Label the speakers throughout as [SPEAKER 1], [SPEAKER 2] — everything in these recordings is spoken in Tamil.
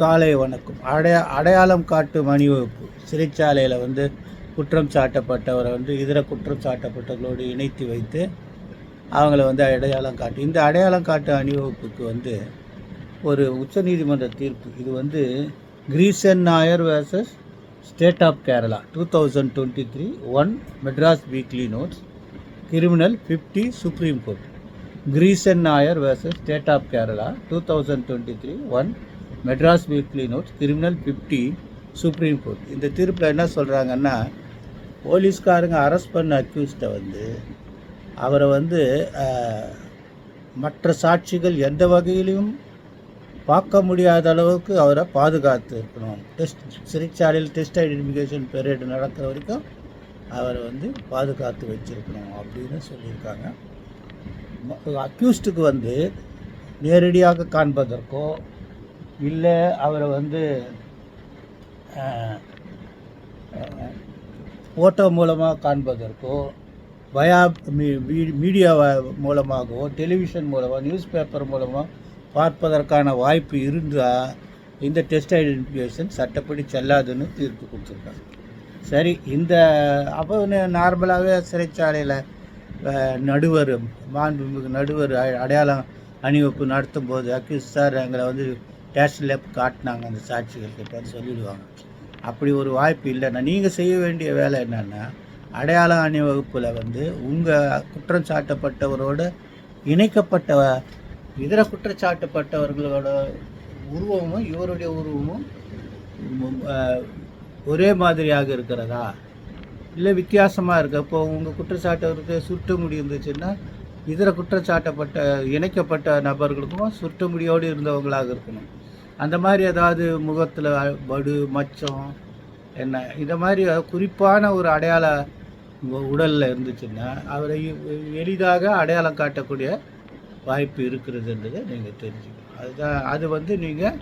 [SPEAKER 1] காலை வணக்கம். அடைய அடையாளம் காட்டு மணிவகுப்பு. சிறைச்சாலையில் வந்து குற்றம் சாட்டப்பட்டவரை வந்து இதர குற்றம் சாட்டப்பட்டவர்களோடு இணைத்து வைத்து அவங்கள வந்து அடையாளம் காட்டு. இந்த அடையாளம் காட்டு அணிவகுப்புக்கு வந்து ஒரு உச்சநீதிமன்ற தீர்ப்பு. இது வந்து Gireesan Nair versus state of Kerala two thousand twenty three one Madras weekly notes criminal fifty supreme court Gireesan Nair versus state of Kerala two thousand twenty three one Madras weekly notes criminal fifty supreme court இந்த தீர்ப்பில் என்ன சொல்கிறாங்கன்னா போலீஸ்காரங்க அரெஸ்ட் பண்ண அக்யூஸ்டை வந்து அவரை வந்து மற்ற சாட்சிகள் எந்த வகையிலும் பார்க்க முடியாத அளவுக்கு அவரை பாதுகாத்து இருக்கணும். டெஸ்ட் சிறைச்சாலையில் டெஸ்ட் ஐடென்டிஃபிகேஷன் பீரியட் நடக்கிற வரைக்கும் அவரை வந்து பாதுகாத்து வச்சுருக்கணும் அப்படின்னு சொல்லியிருக்காங்க. அக்யூஸ்டுக்கு வந்து நேரடியாக காண்பதற்கோ இல்லை அவரை வந்து ஃபோட்டோ மூலமாக காண்பதற்கோ பயா மீ- மீ- மீடியா மூலமாகவோ டெலிவிஷன் மூலமாக நியூஸ் பேப்பர் மூலமாக பார்ப்பதற்கான வாய்ப்பு இருந்தால் இந்த டெஸ்ட் ஐடென்டிஃபிகேஷன் சட்டப்படி செல்லாதுன்னு தீர்ப்பு கொடுத்துருக்காங்க. சரி இந்த அப்போ நார்மலாகவே சிறைச்சாலையில் நடுவர் மாண்புமிகு நடுவர் அடையாளம் அணிவகுப்பு நடத்தும் போது அக்யூஸ் சார் எங்களை வந்து டேஷ் லேப் காட்டினாங்க அந்த சாட்சிகள் கிட்டன்னு சொல்லிடுவாங்க. அப்படி ஒரு வாய்ப்பு இல்லைன்னா நீங்கள் செய்ய வேண்டிய வேலை என்னென்னா அடையாள அணிவகுப்பில் வந்து உங்கள் குற்றம் சாட்டப்பட்டவரோட இணைக்கப்பட்ட இதர குற்றச்சாட்டப்பட்டவர்களோட உருவமும் இவருடைய உருவமும் ஒரே மாதிரியாக இருக்கிறதா? இல்லை வித்தியாசமாக இருக்கு இப்போ உங்கள் குற்றச்சாட்டவருக்கு சுருட்ட முடி இருந்துச்சுன்னா இதர குற்றச்சாட்டப்பட்ட இணைக்கப்பட்ட நபர்களுக்கும் சுற்றுமுடியோடு இருந்தவங்களாக இருக்கணும். அந்த மாதிரி ஏதாவது முகத்தில் வடு மச்சம் என்ன இந்த மாதிரி குறிப்பான ஒரு அடையாள உடலில் இருந்துச்சுன்னா அவரை எளிதாக அடையாளம் காட்டக்கூடிய வாய்ப்பு இருக்கிறதுன்றதை நீங்கள் தெரிஞ்சுக்கணும். அதுதான் அது வந்து நீங்கள்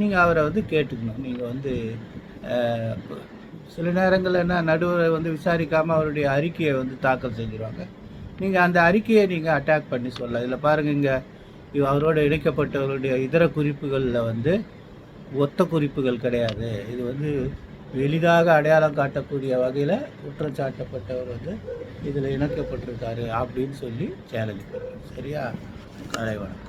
[SPEAKER 1] நீங்கள் அவரை வந்து கேட்டுக்கணும். நீங்கள் வந்து சில நேரங்களில் என்ன நடுவரை வந்து விசாரிக்காமல் அவருடைய அறிக்கையை வந்து தாக்கல் செஞ்சுருவாங்க. நீங்கள் அந்த அறிக்கையை நீங்கள் அட்டாக் பண்ணி சொல்லலாம். இதில் பாருங்கள் இங்கே அவரோட இணைக்கப்பட்டவருடைய இதர குறிப்புகளில் வந்து ஒத்த குறிப்புகள் கிடையாது. இது வந்து எளிதாக அடையாளம் காட்டக்கூடிய வகையில் குற்றச்சாட்டப்பட்டவர் வந்து இதில் இணைக்கப்பட்டிருக்காரு அப்படின்னு சொல்லி சேலஞ்ச் பண்ணுறோம் சரியா? கலை வணக்கம்.